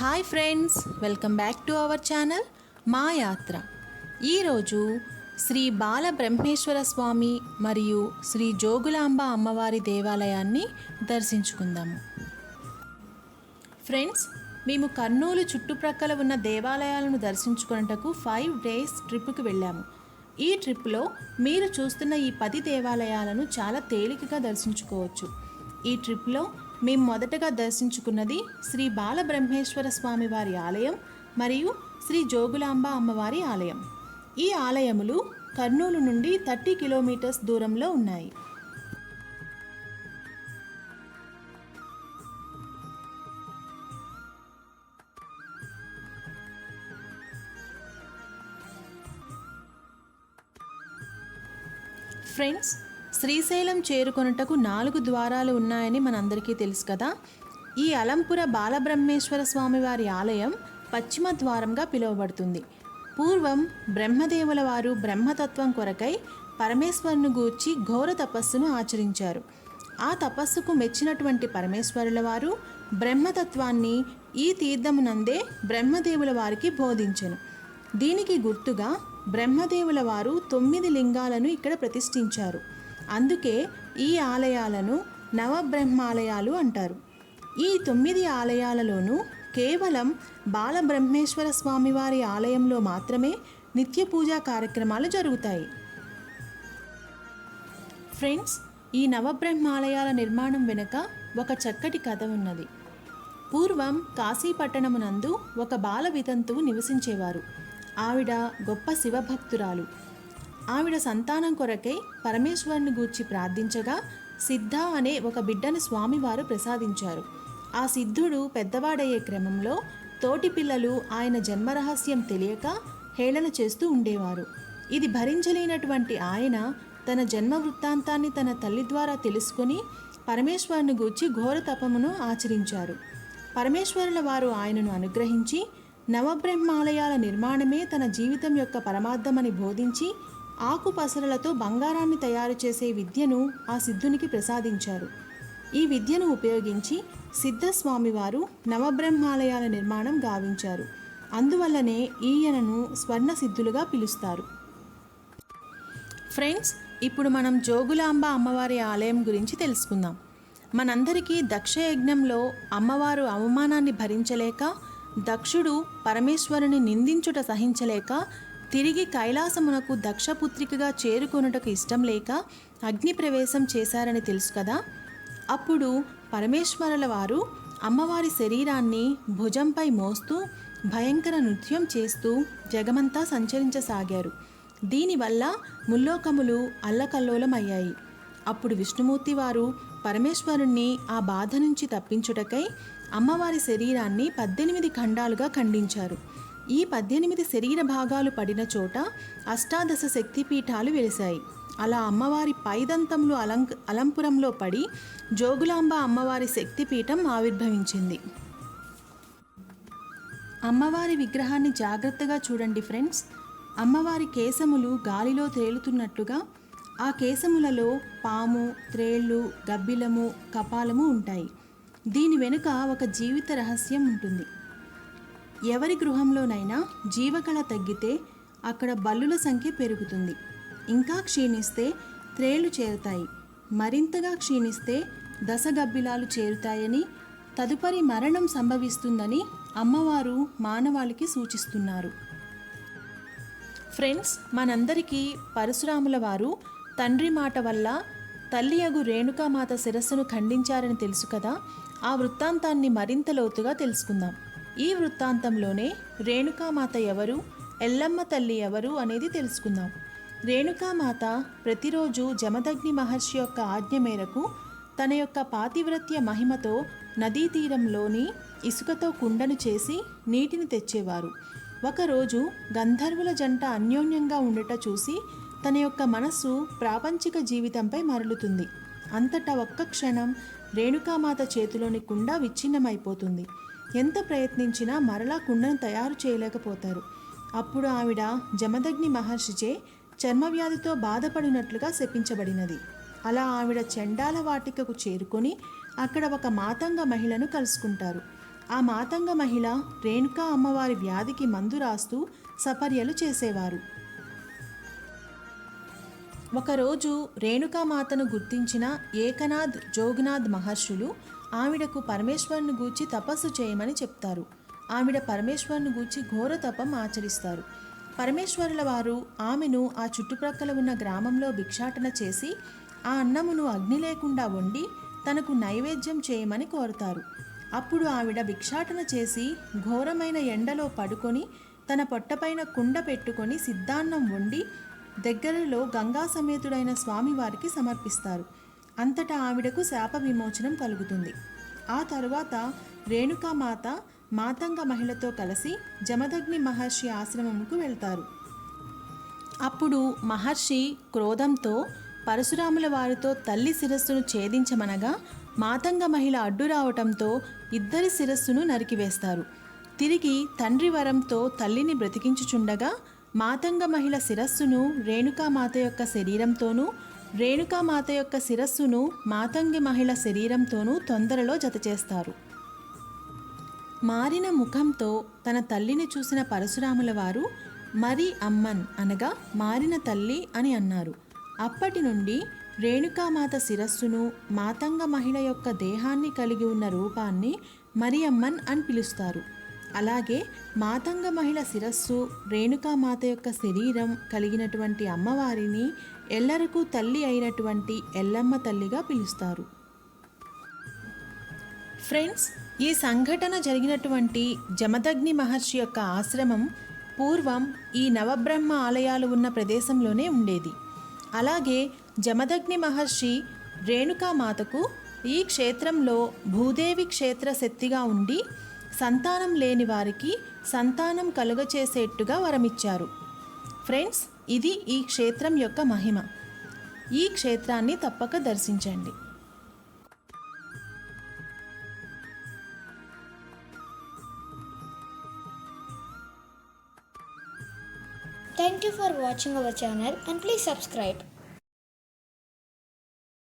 Hi friends welcome back to our channel మా యాత్ర ఈరోజు శ్రీ బాల బ్రహ్మేశ్వర స్వామి మరియు శ్రీ జోగులాంబ అమ్మవారి దేవాలయాన్ని దర్శించుకుందాము. ఫ్రెండ్స్ మేము కర్నూలు చుట్టుప్రక్కల ఉన్న దేవాలయాలను దర్శించుకున్నటకు ఫైవ్ డేస్ ట్రిప్కి వెళ్ళాము. ఈ ట్రిప్లో మీరు చూస్తున్న ఈ పది దేవాలయాలను చాలా తేలికగా దర్శించుకోవచ్చు. ఈ ట్రిప్లో మేము మొదటగా దర్శించుకున్నది శ్రీ బాలబ్రహ్మేశ్వర స్వామి వారి ఆలయం మరియు శ్రీ జోగులాంబ అమ్మవారి ఆలయం. ఈ ఆలయములు కర్నూలు నుండి థర్టీ కిలోమీటర్స్ దూరంలో ఉన్నాయి. ఫ్రెండ్స్ శ్రీశైలం చేరుకొనుటకు నాలుగు ద్వారాలు ఉన్నాయని మనందరికీ తెలుసు కదా. ఈ అలంపుర బాలబ్రహ్మేశ్వర స్వామివారి ఆలయం పశ్చిమ ద్వారంగా పిలువబడుతుంది. పూర్వం బ్రహ్మదేవుల వారు బ్రహ్మతత్వం కొరకై పరమేశ్వరుని గూర్చి ఘోర తపస్సును ఆచరించారు. ఆ తపస్సుకు మెచ్చినటువంటి పరమేశ్వరుల వారు బ్రహ్మతత్వాన్ని ఈ తీర్థమునందే బ్రహ్మదేవుల వారికి బోధించెను. దీనికి గుర్తుగా బ్రహ్మదేవుల వారు తొమ్మిది లింగాలను ఇక్కడ ప్రతిష్ఠించారు. అందుకే ఈ ఆలయాలను నవబ్రహ్మాలయాలు అంటారు. ఈ తొమ్మిది ఆలయాలలోనూ కేవలం బాలబ్రహ్మేశ్వర స్వామివారి ఆలయంలో మాత్రమే నిత్య పూజా కార్యక్రమాలు జరుగుతాయి. ఫ్రెండ్స్ ఈ నవబ్రహ్మాలయాల నిర్మాణం వెనుక ఒక చక్కటి కథ ఉన్నది. పూర్వం కాశీపట్టణమునందు ఒక బాల వితంతువు నివసించేవారు. ఆవిడ గొప్ప శివభక్తురాలు. ఆవిడ సంతానం కొరకై పరమేశ్వరుని గూర్చి ప్రార్థించగా సిద్ధ అనే ఒక బిడ్డను స్వామివారు ప్రసాదించారు. ఆ సిద్ధుడు పెద్దవాడయ్యే క్రమంలో తోటి పిల్లలు ఆయన జన్మరహస్యం తెలియక హేళన చేస్తూ ఉండేవారు. ఇది భరించలేనటువంటి ఆయన తన జన్మ వృత్తాంతాన్ని తన తల్లి ద్వారా తెలుసుకుని పరమేశ్వరుని గూర్చి ఘోర తపమును ఆచరించారు. పరమేశ్వరుల వారు ఆయనను అనుగ్రహించి నవబ్రహ్మాలయాల నిర్మాణమే తన జీవితం యొక్క పరమార్థమని బోధించి ఆకు పసరలతో బంగారాన్ని తయారు చేసే విద్యను ఆ సిద్ధునికి ప్రసాదించారు. ఈ విద్యను ఉపయోగించి సిద్ధస్వామి వారు నవబ్రహ్మాలయాల నిర్మాణం గావించారు. అందువల్లనే ఈయనను స్వర్ణ సిద్ధులుగా పిలుస్తారు. ఫ్రెండ్స్ ఇప్పుడు మనం జోగులాంబ అమ్మవారి ఆలయం గురించి తెలుసుకుందాం. మనందరికీ దక్షయజ్ఞంలో అమ్మవారు అవమానాన్ని భరించలేక దక్షుడు పరమేశ్వరుని నిందించుట సహించలేక తిరిగి కైలాసమునకు దక్షపుత్రికగా చేరుకొనుటకు ఇష్టం లేక అగ్నిప్రవేశం చేశారని తెలుసు కదా. అప్పుడు పరమేశ్వరుల వారు అమ్మవారి శరీరాన్ని భుజంపై మోస్తూ భయంకర నృత్యం చేస్తూ జగమంతా సంచరించసాగారు. దీనివల్ల ముల్లోకములు అల్లకల్లోలమయ్యాయి. అప్పుడు విష్ణుమూర్తి వారు పరమేశ్వరుణ్ణి ఆ బాధ నుంచి తప్పించుటకై అమ్మవారి శరీరాన్ని పద్దెనిమిది ఖండాలుగా ఖండించారు. ఈ పద్దెనిమిది శరీర భాగాలు పడిన చోట అష్టాదశ శక్తిపీఠాలు వెలిశాయి. అలా అమ్మవారి పైదంతములు అలంక అలంపురంలో పడి జోగులాంబ అమ్మవారి శక్తిపీఠం ఆవిర్భవించింది. అమ్మవారి విగ్రహాన్ని జాగ్రత్తగా చూడండి ఫ్రెండ్స్. అమ్మవారి కేశములు గాలిలో తేలుతున్నట్లుగా ఆ కేశములలో పాము త్రేళ్ళు గబ్బిలము కపాలము ఉంటాయి. దీని వెనుక ఒక జీవిత రహస్యం ఉంటుంది. ఎవరి గృహంలోనైనా జీవకళ తగ్గితే అక్కడ బల్లుల సంఖ్య పెరుగుతుంది. ఇంకా క్షీణిస్తే త్రేళ్ళు చేరుతాయి. మరింతగా క్షీణిస్తే దశగబ్బిలాలు చేరుతాయని తదుపరి మరణం సంభవిస్తుందని అమ్మవారు మానవాళికి సూచిస్తున్నారు. ఫ్రెండ్స్ మనందరికీ పరశురాముల వారు తండ్రి మాట వల్ల తల్లి అగు రేణుకామాత శిరస్సును ఖండించారని తెలుసు కదా? ఆ వృత్తాంతాన్ని మరింత లోతుగా తెలుసుకుందాం. ఈ వృత్తాంతంలోనే రేణుకామాత ఎవరు ఎల్లమ్మ తల్లి ఎవరు అనేది తెలుసుకుందాం. రేణుకామాత ప్రతిరోజు జమదగ్ని మహర్షి యొక్క ఆజ్ఞ మేరకు తన యొక్క పాతివ్రత్య మహిమతో నదీ తీరంలోని ఇసుకతో కుండను చేసి నీటిని తెచ్చేవారు. ఒకరోజు గంధర్వుల జంట అన్యోన్యంగా ఉండట చూసి తన యొక్క మనస్సు ప్రాపంచిక జీవితంపై మరలుతుంది. అంతటా ఒక్క క్షణం రేణుకామాత చేతిలోని కుండ విచ్ఛిన్నమైపోతుంది. ఎంత ప్రయత్నించినా మరలా కుండను తయారు చేయలేకపోతారు. అప్పుడు ఆవిడ జమదగ్ని మహర్షిచే చర్మవ్యాధితో బాధపడినట్లుగా శపించబడినది. అలా ఆవిడ చండాల వాటికకు చేరుకొని అక్కడ ఒక మాతంగ మహిళను కలుసుకుంటారు. ఆ మాతంగ మహిళ రేణుకా అమ్మవారి వ్యాధికి మందు రాస్తూ సపర్యలు చేసేవారు. ఒకరోజు రేణుకామాతను గుర్తించిన ఏకనాథ్ జోగనాథ్ మహర్షులు ఆవిడకు పరమేశ్వరుని గూర్చి తపస్సు చేయమని చెప్తారు. ఆవిడ పరమేశ్వరుని గూర్చి ఘోర తపం ఆచరిస్తారు. పరమేశ్వరుల వారు ఆమెను ఆ చుట్టుప్రక్కల ఉన్న గ్రామంలో భిక్షాటన చేసి ఆ అన్నమును అగ్ని లేకుండా వండి తనకు నైవేద్యం చేయమని కోరుతారు. అప్పుడు ఆవిడ భిక్షాటన చేసి ఘోరమైన ఎండలో పడుకొని తన పొట్టపైన కుండ పెట్టుకొని సిద్ధాన్నం వండి దగ్గరలో గంగా సమేతుడైన స్వామివారికి సమర్పిస్తారు. అంతటా ఆవిడకు శాప విమోచనం కలుగుతుంది. ఆ తరువాత రేణుకామాత మాతంగ మహిళతో కలిసి జమదగ్ని మహర్షి ఆశ్రమంకు వెళ్తారు. అప్పుడు మహర్షి క్రోధంతో పరశురాముల వారితో తల్లి శిరస్సును ఛేదించమనగా మాతంగ మహిళ అడ్డు రావటంతో ఇద్దరి శిరస్సును నరికివేస్తారు. తిరిగి తండ్రి వరంతో తల్లిని బ్రతికించుచుండగా మాతంగ మహిళ శిరస్సును రేణుకామాత యొక్క శరీరంతోనూ రేణుకామాత యొక్క శిరస్సును మాతంగి మహిళ శరీరంతోనూ తొందరలో జతచేస్తారు. మారిన ముఖంతో తన తల్లిని చూసిన పరశురాముల వారు మరి అమ్మన్ అనగా మారిన తల్లి అని అన్నారు. అప్పటి నుండి రేణుకామాత శిరస్సును మాతంగ మహిళ యొక్క దేహాన్ని కలిగి ఉన్న రూపాన్ని మరి అమ్మన్ అని పిలుస్తారు. అలాగే మాతంగ మహిళ శిరస్సు రేణుకామాత యొక్క శరీరం కలిగినటువంటి అమ్మవారిని ఎల్లరకు తల్లి అయినటువంటి ఎల్లమ్మ తల్లిగా పిలుస్తారు. ఫ్రెండ్స్ ఈ సంఘటన జరిగినటువంటి జమదగ్ని మహర్షి యొక్క ఆశ్రమం పూర్వం ఈ నవబ్రహ్మ ఆలయాలు ఉన్న ప్రదేశంలోనే ఉండేది. అలాగే జమదగ్ని మహర్షి రేణుకామాతకు ఈ క్షేత్రంలో భూదేవి క్షేత్ర శక్తిగా ఉండి సంతానం లేని వారికి సంతానం కలుగచేసేట్టుగా వరమిచ్చారు. ఫ్రెండ్స్ ఇది ఈ క్షేత్రం యొక్క మహిమ ఈ క్షేత్రాన్ని తప్పక దర్శించండి Thank you for watching our channel and please subscribe.